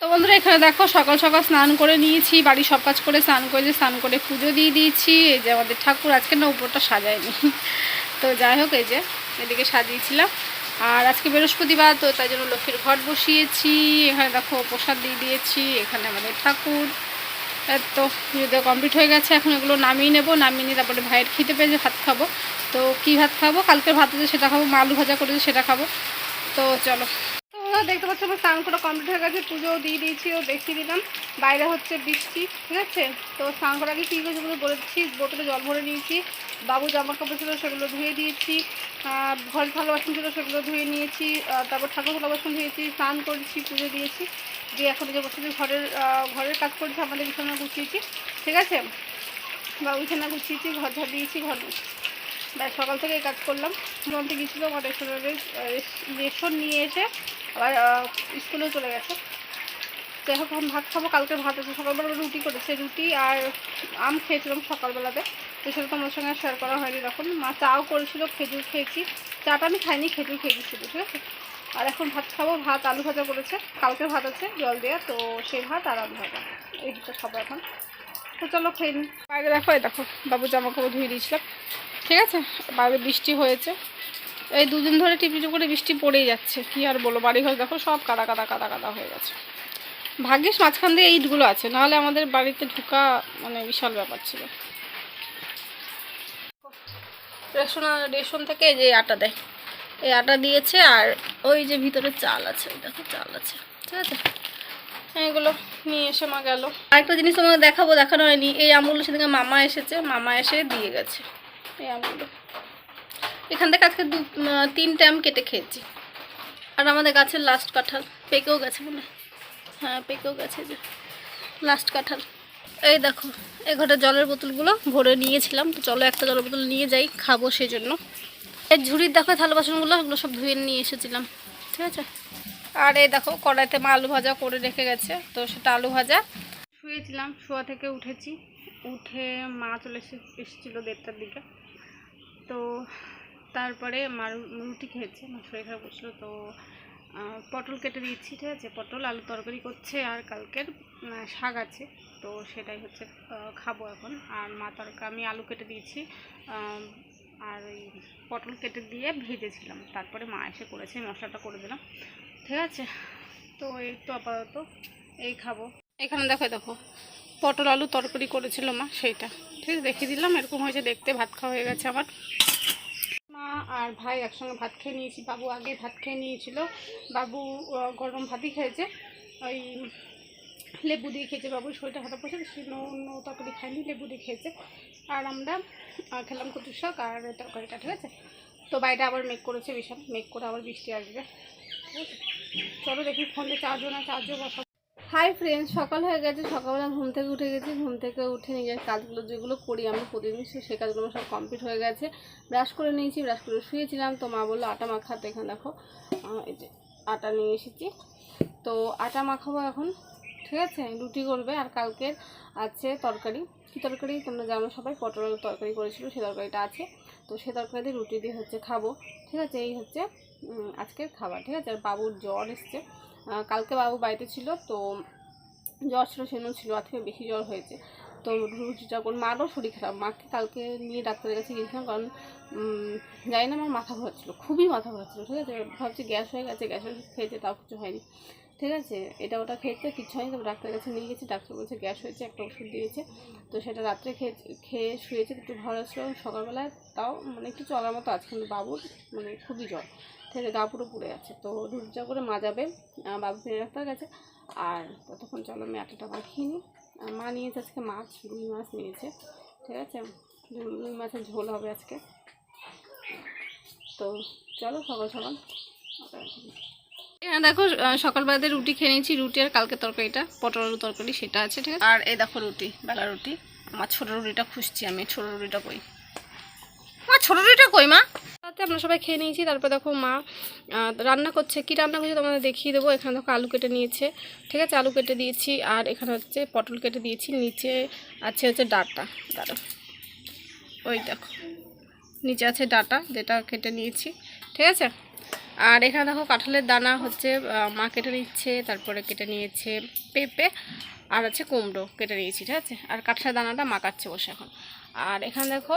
তো বন্ধুরা, এখানে দেখো সকাল সকাল স্নান করে নিয়েছি, বাড়ি সব কাজ করে স্নান করে স্নান করে পুজো দিয়ে দিয়েছি। এই যে আমাদের ঠাকুর, আজকে না উপরটা সাজায়নি। তো যাই হোক, এই যে এদিকে সাজিয়েছিলাম। আর আজকে বৃহস্পতিবার, তো তাই জন্য লক্ষ্মীর ঘট বসিয়েছি। এখানে দেখো প্রসাদ দিয়ে দিয়েছি, এখানে আমাদের ঠাকুর। তো পুজো কমপ্লিট হয়ে গেছে, এখন এগুলো নামিয়ে নেব। নামিয়ে নিয়ে তারপরে ভাইয়ের খিদে পেয়েছে, ভাত খাব। তো কী ভাত খাব? কালকের ভাত আছে, সেটা খাব। মা আলু ভাজা করেছে, সেটা খাব। তো চলো। বন্ধুরা দেখতে পাচ্ছ আমার স্নান কমপ্লিট হয়ে গেছে পুজোও দিয়ে দিয়েছি ও দেখিয়ে দিলাম। বাইরে হচ্ছে বৃষ্টি ঠিক আছে? তো স্নান করার আগে কী কী বলে বলে দিচ্ছি বোতলে জল ভরে নিয়েছি বাবু জামা কাপড় ছিল সেগুলো ধুয়ে দিয়েছি আহ, ঘর থালা বাসন ছিল সেগুলো ধুয়ে নিয়েছি তারপর ঠাকুর থালা বাসন ধুয়েছি স্নান করেছি পুজো দিয়েছি দিয়ে এখন যে বসে ঘরের ঘরের কাজ করেছি আমাদের বিছানা গুছিয়েছি ঠিক আছে? বা বিছানা গুছিয়েছি ঘর ঝাড় দিয়েছি ঘর ব্যাস সকাল থেকে কাজ করলাম। মন্ত্রী গিয়েছিল আমার রেশন নিয়ে এসে আবার স্কুলেও চলে গেছে। যাই হোক এখন ভাত খাব, কালকে ভাত আছে। সকালবেলা রুটি করেছে, রুটি আর আম খেয়েছিলাম সকালবেলাতে। তো সেটা তোমার সঙ্গে শেয়ার করা হয়নি তখন। মা চাও করেছিল, খেজুর খেয়েছি। চাটা আমি খাইনি, খেজুর খেয়েছি শুধু ঠিক আছে? আর এখন ভাত খাব, ভাত, আলু ভাজা করেছে। কালকে ভাত আছে, জল দেওয়া তো সেই ভাত আর আলু ভাজা। এই দুটো খাব এখন। তো চলো খেয়ে নিই বাইরে দেখো দেখো বাবু জামা কাপড় ধুয়ে দিয়েছিলাম। ঠিক আছে? বাইরে বৃষ্টি হয়েছে। এই দুদিন ধরে টিপি করে বৃষ্টি পড়েই যাচ্ছে। কি আর বলো বাড়ি ঘর দেখো সব কাদা কাদা কাদা কাদা হয়ে গেছে। ভাগ্যিস মাঝখান দিয়ে ইটগুলো আছে। নাহলে আমাদের বাড়িতে ঢুকা মানে বিশাল ব্যাপার ছিল। রেশন রেশন থেকে যে আটা দেয়। এই আটা দিয়েছে আর ওই যে ভিতরে চাল আছে। দেখো চাল আছে। ঠিক আছে? এইগুলো নিয়ে এসে মা গেল। আরেকটা জিনিস তোমাকে দেখাবো, দেখানো হয়নি। এই আমগুলো সেদিকে মামা এসেছে। মামা এসে দিয়ে গেছে। এই এখান থেকে আজকে দু তিনটে আম কেটে খেয়েছি। আর আমাদের গাছের লাস্ট কাঁঠাল, পেকেও গেছে মনে হ্যাঁ। পেকেও গেছে যে লাস্ট কাঁঠাল। এই দেখো এই ঘরে জলের বোতলগুলো ভরে নিয়েছিলাম। তো চলো একটা জলের বোতল নিয়ে যাই, খাব সেই জন্য এই ঝুড়ির দেখো, থালা বাসনগুলো, এগুলো সব ধুয়ে নিয়ে এসেছিলাম। ঠিক আছে? আর এই দেখো, কড়াইতে মা আলু ভাজা করে রেখে গেছে। তো সেটা আলু ভাজা। শুয়েছিলাম শোয়া থেকে উঠেছি। উঠে মা চলে এসে এসেছিল দেড়টার দিকে। তো তারপরে মা রু- রুটি খেয়েছে মা শরীর খারাপ করছিল তো পটল কেটে দিয়েছি, ঠিক আছে? পটল, আলু তরকারি করছে আর কালকের শাক আছে। তো সেটাই হচ্ছে খাব এখন। আর মা তরকা, আমি আলু কেটে দিয়েছি আর ওই পটল কেটে দিয়ে ভেজেছিলাম। তারপরে মা এসে করেছে মশলাটা করে দিলাম। ঠিক আছে? তো এই তো আপাতত এই খাব। এখানে দেখো দেখো। পটল আলু তরকারি করেছিল মা, সেইটা। ঠিক আছে, দেখিয়ে দিলাম, এরকম হয়েছে, দেখতে ভাত খাওয়া হয়ে গেছে আমার। মা আর ভাই একসঙ্গে ভাত খেয়ে নিয়েছি, বাবু আগে ভাত খেয়ে নিয়েছিল। বাবু গরম ভাতই খেয়েছে। ওই লেবু দিয়ে খেয়েছে বাবু, শরীরটা খারাপ করছে সে অন্য তরকারি খায়নি, লেবু দিয়ে খেয়েছে। আর আমরা খেলাম কচুর শাক আর তরকারিটা ঠিক আছে তো বাইরে আবার মেঘ করেছে বিশাল, মেঘ করে আবার বৃষ্টি আসবে। ঠিক আছে? চলো দেখি ফোনে চার্জও না চার্জও বসা হাই ফ্রেন্ডস সকাল হয়ে গেছে, সকালবেলা ঘুম থেকে উঠে গেছি। ঘুম থেকে উঠে নিজের কাজগুলো, যেগুলো করি আমি প্রতিদিন সেই কাজগুলো সব কমপ্লিট হয়ে গেছে। ব্রাশ করে নিয়েছি ব্রাশ করে শুয়েছিলাম। তো মা বলল, আটা মাখাতে এখানে দেখো। এই যে আটা নিয়ে এসেছি। তো আটা মাখাবো এখন, ঠিক আছে? রুটি করবে আর কালকের আছে তরকারি। কী তরকারি? তোমরা জানো সবাই, পটল আলুর তরকারি করেছিল, সে তরকারিটা আছে। তো সে তরকারি দিয়ে রুটি দিয়ে হচ্ছে খাব, ঠিক আছে? এই হচ্ছে আজকের খাবার, ঠিক আছে? আর বাবুর জ্বর এসছে। কালকে বাবু বাড়িতে ছিল, তো জ্বর ছিল, সেজন্য ছিল আর থেকে বেশি জ্বর হয়েছে। তো রুটিটা করে মারও শরীর খারাপ। মাকে কালকে নিয়ে ডাক্তারের কাছে গিয়েছিলাম, কারণ জানি না, আমার মাথা ঘোরাচ্ছিল, খুবই মাথা ঘোরাচ্ছিল, ঠিক আছে? ভাবছি গ্যাস হয়ে গেছে ওষুধ খেয়েছে, তাও কিছু হয়নি, ঠিক আছে? এটা ওটা খেয়েছে, কিছু হয়নি তবে ডাক্তারের কাছে নিয়ে গেছি, ডাক্তার বলছে গ্যাস হয়েছে, একটা ওষুধ দিয়েছে। তো সেটা রাত্রে খেয়ে খেয়ে শুয়েছে, একটু ভালো ছিল, সকালবেলায় তাও মানে একটু চলার মতো আছে, কিন্তু বাবুর মানে খুবই জ্বর। আছে গা পুরো পুড়ে আছে তো রুটিটা করে মাজাবে। আহ, বাবু ফিরে ডাক্তার গেছে আর ততক্ষণ চলো আমি আটাটা মাখিয়ে নিই। আর মা নিয়েছে আজকে মাছ রুই মাছ নিয়েছে। ঠিক আছে? রুই মাছের ঝোল হবে আজকে। তো চলো সকাল সকাল। এখানে দেখো সকালবেলাতে রুটি খেয়ে নিয়েছি। রুটি আর কালকে তরকারিটা পটলের তরকারি সেটা আছে ঠিক আছে? আর এই দেখো রুটি বেলা রুটি। আমার ছোটো রুটিটা খুঁজছি আমি ছোটো রুটিটা কই? মা ছোটো রুটিটা কই, মা? রাতে আমরা সবাই খেয়ে নিয়েছি, তারপর দেখো মা রান্না করছে। কি রান্না করছে তোমাদের দেখিয়ে দেবো। এখানে দেখো আলু কেটে নিয়েছে। ঠিক আছে, আলু কেটে দিয়েছি, আর এখানে হচ্ছে পটল কেটে দিয়েছি। নিচে আছে হচ্ছে ডাটা। দাঁড়ো ওই দেখো। নিচে আছে ডাটা, যেটা কেটে নিয়েছি। ঠিক আছে? আর এখানে দেখো কাঁঠালের দানা হচ্ছে মা কেটে নিচ্ছে, তারপরে কেটে নিয়েছে পেঁপে, আর হচ্ছে কুমড়ো কেটে নিয়েছি। ঠিক আছে? আর কাঁঠালের দানাটা মাকাচ্ছে বসে এখন। আর এখানে দেখো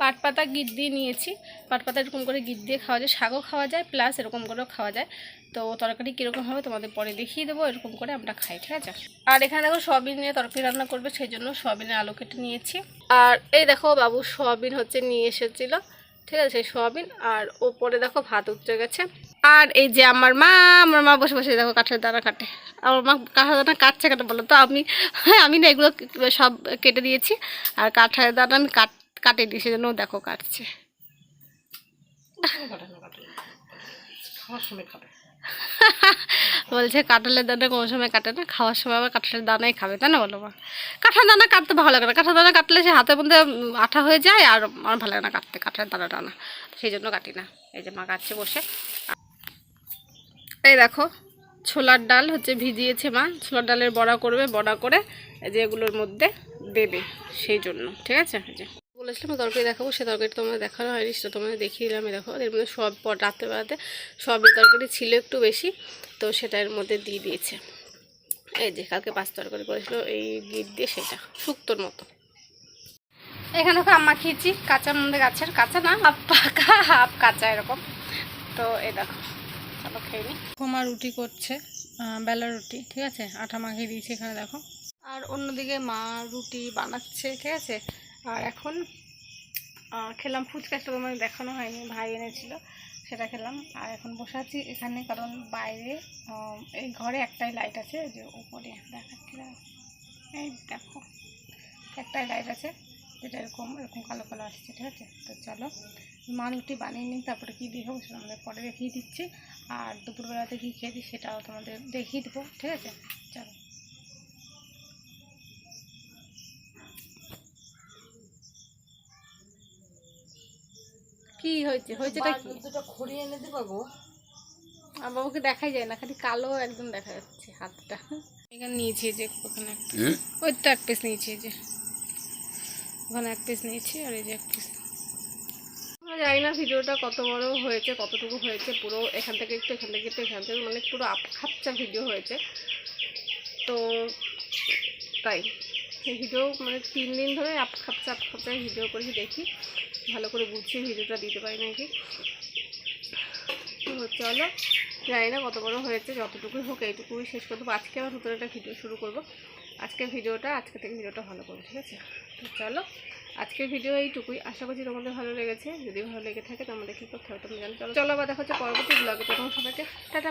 পাট পাতা গিট দিয়ে নিয়েছি। পাট পাতা এরকম করে গিট দিয়ে খাওয়া যায়। শাকও খাওয়া যায় প্লাস এরকম করেও খাওয়া যায়। তো তরকারি কীরকম হবে তোমাদের পরে দেখিয়ে দেবো, এরকম করে আমরা খাই, ঠিক আছে? আর এখানে দেখো সয়াবিন নিয়ে তরকারি রান্না করবে, সেই জন্য সয়াবিনের আলু কেটে নিয়েছি। আর এই দেখো বাবু সয়াবিন হচ্ছে নিয়ে এসেছিল, ঠিক আছে? সেই সয়াবিন, আর ওপরে দেখো ভাত উঠে গেছে। আর এই যে আমার মা আমার মা বসে বসে দেখো কাঠের দানা কাটে। আমার মা কাঠের দানা কাটছে কেটে বলো তো? আমি আমি না এগুলো সব কেটে দিয়েছি। আর কাঠের দানা আমি কাট কাটে দিই সেজন্য দেখো কাটছে। বলছে কাঁঠালের দানা কোনো সময় কাটে না? খাওয়ার সময় আবার কাঁঠালের দানাই খাবে, তাই না বলো মা? কাঁঠাল দানা কাটতে ভালো লাগে না। কাঁঠাল দানা কাটলে সে হাতের মধ্যে আঠা হয়ে যায় আর আমার ভালো লাগে না কাটতে, কাঁঠালের দানা টানা। সেই জন্য কাটি না। এই যে মা কাটছে বসে। এই দেখো, ছোলার ডাল হচ্ছে ভিজিয়েছে মা। ছোলার ডালের বড়া করবে, বড়া করে এই যে এগুলোর মধ্যে দেবে, সেই জন্য। ঠিক আছে? বলেছিলাম তরকারি দেখাবো, সে তরকারি তোমাদের দেখানো হয়নি, সেটা তোমাদের দেখিয়ে দিলাম দেখো এর মধ্যে সব রাত্রেবেলাতে সবের তরকারি ছিল একটু বেশি, তো সেটা এর মধ্যে দিয়ে দিয়েছে। এই যে, কালকে পাঁচ তরকারি করেছিল, এই গিট দিয়ে সেটা, শুক্তোর মতো। এখানে দেখো আম্মা খেয়েছি কাঁচার মধ্যে গাছের, কাঁচা না, হাফ পাকা, হাফ কাঁচা এরকম। তো এই দেখো, চলো খেয়ে নি। মা রুটি করছে বেলা রুটি, ঠিক আছে? আটা মাখিয়ে দিয়েছি এখানে দেখো। আর অন্যদিকে মা রুটি বানাচ্ছে, ঠিক আছে? আর এখন খেলাম ফুচকা একটা তোমার দেখানো হয়নি, ভাই এনেছিল, সেটা খেলাম। আর এখন বসে আছি এখানে, কারণ বাইরে এই ঘরে একটাই লাইট আছে যে উপরে দেখাচ্ছি এই দেখো, একটাই লাইট আছে, যেটা এরকম এরকম কালো কালো আসছে, ঠিক আছে? তো চলো মা রুটি বানিয়ে নিই, তারপরে কী দিয়ে হোক সেটা আমাদের পরে দেখিয়ে দিচ্ছি। আর দুপুরবেলাতে কী খেয়ে দিই সেটাও তোমাদের দেখিয়ে দেবো, ঠিক আছে? চলো। কি হয়েছে? হয়েছেটা কি? দুটো খড়ি এনে দিবা গো। আর বাবুকে দেখাই যায় না খালি কালো একদম দেখা যাচ্ছে হাতটা। এখানে নিয়েছি যে ওখানে ওই তো এক পিস নিয়েছি যে। ওখানে এক পিস নিয়েছি আর এই যে এক পিস আমরা জানি না ভিডিওটা কত বড় হয়েছে কতটুকু হয়েছে পুরো এখান থেকে একটু এখান থেকে একটু এখান থেকে মানে পুরো খাপচা ভিডিও হয়েছে। তো তাই এই ভিডিও মানে তিন দিন ধরে আপ খাপচা আপ খাপচা ভিডিও করেছি দেখি। ভালো করে গুছিয়ে ভিডিওটা দিতে পারি নাকি? তো চলো, জানি না কত বড় হয়েছে, যতটুকুই হোক এইটুকুই শেষ করতে আজকে আবার নতুন একটা ভিডিও শুরু করব। আজকের ভিডিওটা, আজকে থেকে ভিডিওটা ভালো করব ঠিক আছে? তো চলো, আজকের ভিডিও এইটুকুই। আশা করছি তোমাদের ভালো লেগেছে। যদি ভালো লেগে থাকে তো আমাদের কী করতে হবে, তুমি জানো। চলো চলো আবার দেখা হচ্ছে পরবর্তী ব্লগে তখন সবাইকে, টাটা